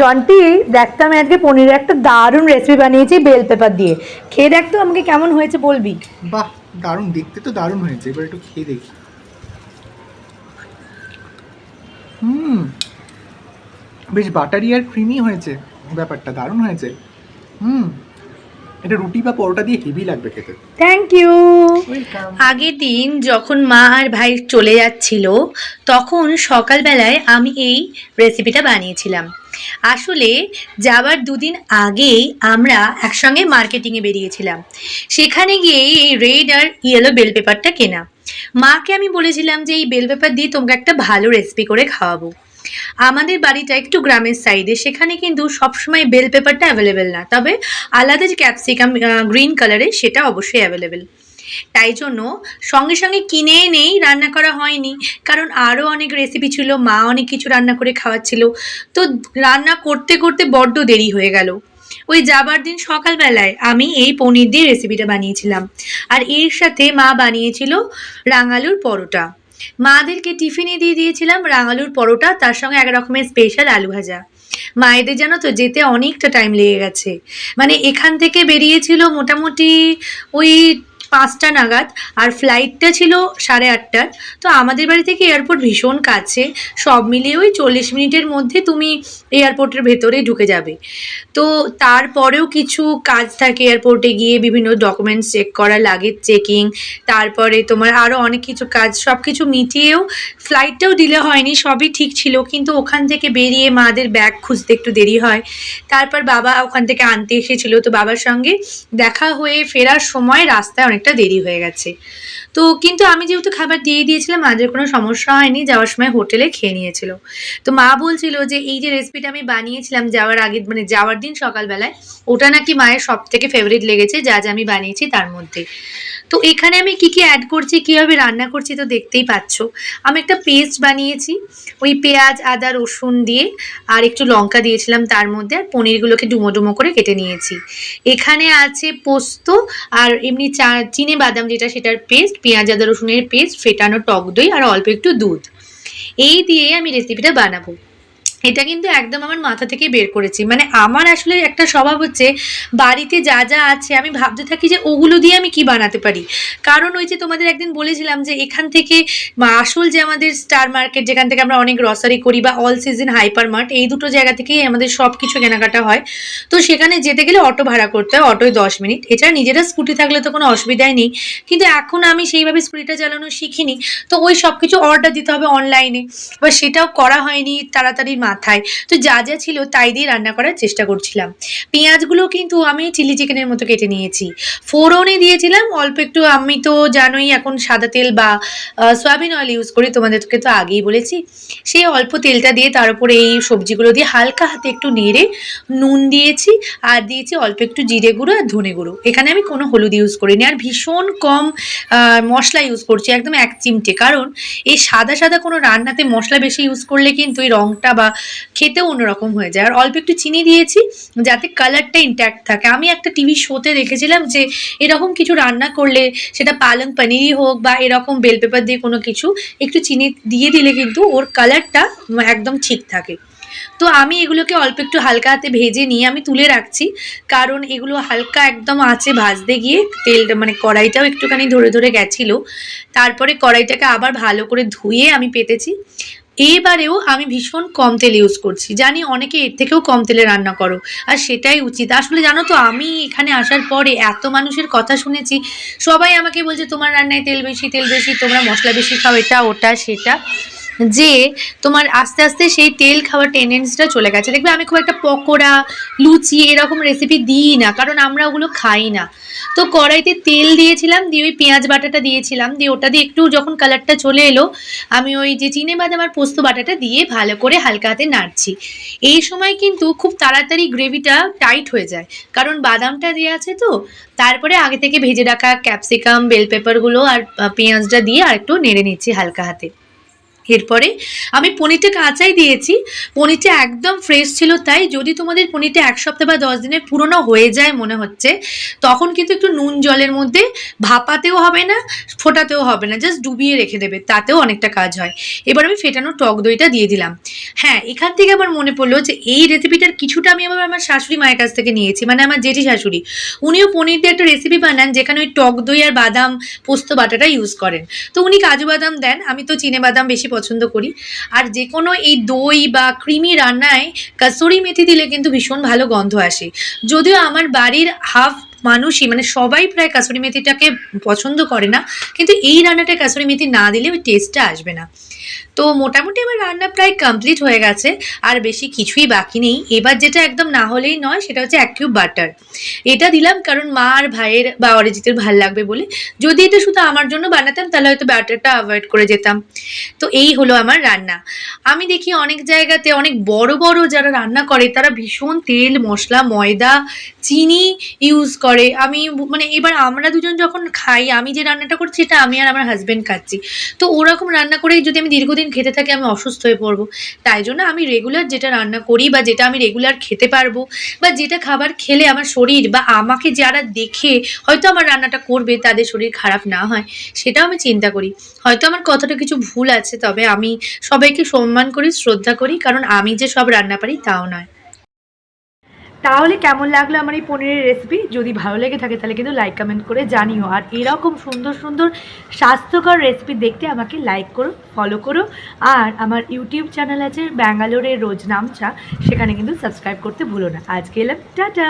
Jonty দেখতো আমি আজকে পনিরের একটা দারুণ রেসিপি বানিয়েছি বেল পেপার দিয়ে। খেয়ে দেখতো আমাকে কেমন হয়েছে বলবি। বাহ দারুণ দেখতে তো দারুণ হয়েছে এবার একটু খেয়ে দেখি। হুম বেশ বাটারি আর ক্রিমি হয়েছে ব্যাপারটা দারুণ হয়েছে। হুম এটা রুটি বা পরোটা দিয়ে হেভি লাগবে খেতে। থ্যাংক ইউ আগের দিন যখন মা আর ভাই চলে যাচ্ছিল তখন সকালবেলায় আমি এই রেসিপিটা বানিয়েছিলাম। আসলে যাবার দুদিন আগেই আমরা একসঙ্গে মার্কেটিংয়ে বেরিয়েছিলাম। সেখানে গিয়ে এই রেড আর ইয়েলো বেল পেপারটা কেনা। মাকে আমি বলেছিলাম যে, এই বেল পেপার দিয়ে তোমাকে একটা ভালো রেসিপি করে খাওয়াবো। আমাদের বাড়িটা একটু গ্রামের সাইডে সেখানে কিন্তু সবসময় বেল পেপারটা অ্যাভেলেবেল না। তবে আলাদা যে ক্যাপসিকাম গ্রিন কালারের সেটা অবশ্যই অ্যাভেলেবেল তাই জন্য সঙ্গে সঙ্গে কিনে এনেই রান্না করা হয়নি। কারণ আরও অনেক রেসিপি ছিল, মা অনেক কিছু রান্না করে খাওয়াচ্ছিল। তো রান্না করতে করতে বড্ড দেরি হয়ে গেল। ওই যাবার দিন সকালবেলায় আমি এই পনির দিয়ে রেসিপিটা বানিয়েছিলাম। আর এর সাথে মা বানিয়েছিল রাঙালুর পরোটা। মাদেরকে টিফিনে দিয়ে দিয়েছিলাম রাঙালুর পরোটা, তার সঙ্গে এক রকমের স্পেশাল আলু ভাজা। মায়েদের জানো তো, যেতে অনেকটা টাইম লেগে গেছে। মানে এখান থেকে বেরিয়েছিল মোটামুটি ওই পাঁচটা নাগাদ, আর ফ্লাইটটা ছিল সাড়ে আটটার। তো আমাদের বাড়ি থেকে এয়ারপোর্ট ভীষণ কাছে। সব মিলিয়ে ওই চল্লিশ মিনিটের মধ্যে তুমি এয়ারপোর্টের ভেতরে ঢুকে যাবে। তো তারপরেও কিছু কাজ থাকে এয়ারপোর্টে গিয়ে, বিভিন্ন ডকুমেন্টস চেক করা লাগেজ চেকিং তারপরে তোমার আরও অনেক কিছু কাজ সব কিছু মিটিয়েও ফ্লাইটটাও ডিলে হয়নি, সবই ঠিক ছিল। কিন্তু ওখান থেকে বেরিয়ে মাদের ব্যাগ খুঁজতে একটু দেরি হয়। তারপর বাবা ওখান থেকে আনতে এসেছিল। তো বাবার সঙ্গে দেখা হয়ে ফেরার সময় রাস্তায় অনেকটা দেরি হয়ে গেছে। তো কিন্তু আমি যেহেতু খাবার দিয়ে দিয়েছিলাম মাদের কোনো সমস্যা হয়নি, যাওয়ার সময় হোটেলে খেয়ে নিয়েছিল। তো মা বলছিল যে এই যে রেসিপিটা আমি বানিয়েছিলাম যাওয়ার আগে মানে যাওয়ার দিন সকালবেলায়, ওটা নাকি মায়ের সব থেকে ফেভারিট লেগেছে, যা যা আমি বানিয়েছি তার মধ্যে। তো এখানে আমি কি কি অ্যাড করছি, কীভাবে রান্না করছি তো দেখতেই পাচ্ছ। আমি একটা পেস্ট বানিয়েছি, ওই পেঁয়াজ, আদা, রসুন দিয়ে, আর একটু লঙ্কা দিয়েছিলাম তার মধ্যে, আর পনিরগুলোকে ডুমো ডুমো করে কেটে নিয়েছি। এখানে আছে পোস্ত, আর এমনি চা, চিনে বাদাম যেটা, সেটার পেস্ট পেঁয়াজ, আদা, রসুনের পেস্ট ফেটানো টক দই আর অল্প একটু দুধ। এই দিয়ে আমি রেসিপিটা বানাবো। এটা কিন্তু একদম আমার মাথা থেকে বের করেছি। মানে আমার আসলে একটা স্বভাব হচ্ছে, বাড়িতে যা যা আছে, আমি ভাবতে থাকি যে ওগুলো দিয়ে আমি কি বানাতে পারি। কারণ ওই যে তোমাদের একদিন বলেছিলাম যে এখান থেকে আসল যে আমাদের স্টার মার্কেট যেখান থেকে আমরা অনেক গ্রসারি করি বা অল সিজন হাইপার মার্ট এই দুটো জায়গা থেকেই আমাদের সব কিছু কেনাকাটা হয়। তো সেখানে যেতে গেলে অটো ভাড়া করতে হয়, অটোয় দশ মিনিট। এছাড়া নিজেরা স্কুটি থাকলে তো কোনো অসুবিধাই নেই। কিন্তু এখন আমি সেইভাবে স্কুটিটা চালানো শিখিনি। তো ওই সব কিছু অর্ডার দিতে হবে অনলাইনে বা সেটাও করা হয়নি, তাড়াতাড়ি মাথায়। তো যা যা ছিল তাই দিয়ে রান্না করার চেষ্টা করছিলাম। পেঁয়াজগুলো কিন্তু আমি চিলি চিকেনের মতো কেটে নিয়েছি। ফোড়নে দিয়েছিলাম, অল্প একটু আমি তো জানোই এখন সাদা তেল বা সয়াবিন অয়েল ইউজ করি, তোমাদেরকে তো আগেই বলেছি। সেই অল্প তেলটা দিয়ে তার উপরে এই সবজিগুলো দিয়ে হালকা হাতে একটু নেড়ে নুন দিয়েছি আর দিয়েছি অল্প একটু জিরে গুঁড়ো আর ধনে গুঁড়ো। এখানে আমি কোনো হলুদ ইউজ করিনি আর ভীষণ কম মশলা ইউজ করছি, একদম এক চিমটে। কারণ এই সাদা সাদা কোনো রান্নাতে মশলা বেশি ইউজ করলে কিন্তু এই রঙটা বা খেতেও অন্যরকম হয়ে যায়। আর অল্প একটু চিনি দিয়েছি যাতে কালারটা ইন্ট্যাক্ট থাকে। আমি একটা টিভি শোতে দেখেছিলাম যে এরকম কিছু রান্না করলে সেটা পালং পনিরই হোক বা এরকম বেল পেপার দিয়ে কোনো কিছু, একটু চিনি দিয়ে দিলে কিন্তু ওর কালারটা একদম ঠিক থাকে। তো আমি এগুলোকে অল্প একটু হালকা হাতে ভেজে নিয়ে আমি তুলে রাখছি। কারণ এগুলো হালকা একদম আঁচে ভাজতে গিয়ে তেলটা মানে কড়াইটাও একটুখানি ধরে ধরে গেছিল। তারপরে কড়াইটাকে আবার ভালো করে ধুয়ে আমি পেতেছি। এবারেও আমি ভীষণ কম তেল ইউজ করছি। জানি অনেকে এর থেকেও কম তেলে রান্না করো, আর সেটাই উচিত। আসলে জানো তো, আমি এখানে আসার পরে এত মানুষের কথা শুনেছি, সবাই আমাকে বলছে, তোমার রান্নায় তেল বেশি তেল বেশি, তোমরা মশলা বেশি খাও, এটা, ওটা, সেটা। যে তোমার আস্তে আস্তে সেই তেল খাওয়ার টেন্ডেন্সিটা চলে গেছে। দেখবে আমি খুব একটা পকোড়া, লুচি এরকম রেসিপি দিই না, কারণ আমরা ওগুলো খাই না। তো কড়াইতে তেল দিয়েছিলাম, দিয়ে ওই পেঁয়াজ বাটাটা দিয়েছিলাম, দিয়ে ওটা দিয়ে একটু যখন কালারটা চলে এলো, আমি ওই যে চিনে বাদাম আর পোস্ত বাটাটা দিয়ে ভালো করে হালকা হাতে নাড়ছি। এই সময় কিন্তু খুব তাড়াতাড়ি গ্রেভিটা টাইট হয়ে যায়। কারণ বাদামটা দেওয়া আছে তো, তারপরে আগে থেকে ভেজে রাখা ক্যাপসিকাম বেল পেপারগুলো আর পেঁয়াজটা দিয়ে আর একটু নেড়ে নিচ্ছি হালকা হাতে। এরপরে আমি পনিরটা কাঁচাই দিয়েছি। পনিরটা একদম ফ্রেশ ছিল, তাই যদি তোমাদের পনিরটা এক সপ্তাহ বা দশ দিনের পুরনো হয়ে যায় মনে হচ্ছে, তখন কিন্তু একটু নুন জলের মধ্যে ভাপাতেও হবে না, ফোটাতেও হবে না জাস্ট ডুবিয়ে রেখে দেবে, তাতেও অনেকটা কাজ হয়। এবার আমি ফেটানো টক দইটা দিয়ে দিলাম। হ্যাঁ এখান থেকে আমার মনে পড়ল যে এই রেসিপিটার কিছুটা আমি আবার আমার শাশুড়ি মায়ের কাছ থেকে নিয়েছি মানে আমার জেঠি শাশুড়ি। উনিও পনির দিয়ে একটা রেসিপি বানান, যেখানে ওই টক দই আর বাদাম পোস্ত বাটাটা ইউজ করেন। তো উনি কাজু বাদাম দেন, আমি তো চিনে বাদাম বেশি পছন্দ করি। আর যে কোনো এই দই বা ক্রিমি রান্নায় কাসুরি মেথি দিলে কিন্তু ভীষণ ভালো গন্ধ আসে। যদিও আমার বাড়ির হাফ মানুষই মানে সবাই প্রায় কাসুরি মেথিটাকে পছন্দ করে না, কিন্তু এই রান্নাটায় কাসুরি মেথি না দিলে ওই টেস্টটা আসবে না। তো মোটামুটি আমার রান্না প্রায় কমপ্লিট হয়ে গেছে, আর বেশি কিছুই বাকি নেই। এবার যেটা একদম না হলেই নয়, সেটা হচ্ছে এক কিউব বাটার। এটা দিলাম কারণ মা আর ভাইয়ের বা অরিজিতের ভালো লাগবে বলে। যদি এটা শুধু আমার জন্য বানাতাম, তাহলে হয়তো ব্যাটারটা অ্যাভয়েড করে যেতাম। তো এই হলো আমার রান্না। আমি দেখি অনেক জায়গাতে অনেক বড় বড় যারা রান্না করে, তারা ভীষণ তেল, মশলা, ময়দা, চিনি ইউজ করে। আমি মানে এবার আমরা দুজন যখন খাই, আমি যে রান্নাটা করছি সেটা আমি আর আমার হাজব্যান্ড খাচ্ছি। তো ওরকম রান্না করে যদি আমি দীর্ঘদিন খেতে থাকি, আমি অসুস্থ হয়ে পড়ব। তাই জন্য আমি রেগুলার যেটা রান্না করি বা যেটা আমি রেগুলার খেতে পারব বা যেটা খাবার খেলে আমার শরীর বা আমাকে যারা দেখে হয়তো আমার রান্নাটা করবে, তাদের শরীর খারাপ না হয়, সেটাও আমি চিন্তা করি। হয়তো আমার কথাটা কিছু ভুল আছে, তবে আমি সবাইকে সম্মান করি, শ্রদ্ধা করি, কারণ আমি যে সব রান্না পারি, তাও নয়। তাহলে কেমন লাগল আমার এই পনিরের রেসিপি যদি ভালো লেগে থাকে তাহলে কিন্তু লাইক কমেন্ট করে জানিও। আর এরকম সুন্দর সুন্দর স্বাস্থ্যকর রেসিপি দেখতে আমাকে লাইক করো ফলো করো। আর আমার ইউটিউব চ্যানেল আছে ব্যাঙ্গালোরের রোজ নামচা, সেখানে কিন্তু সাবস্ক্রাইব করতে ভুলো না। আজকে এলাম, টাটা!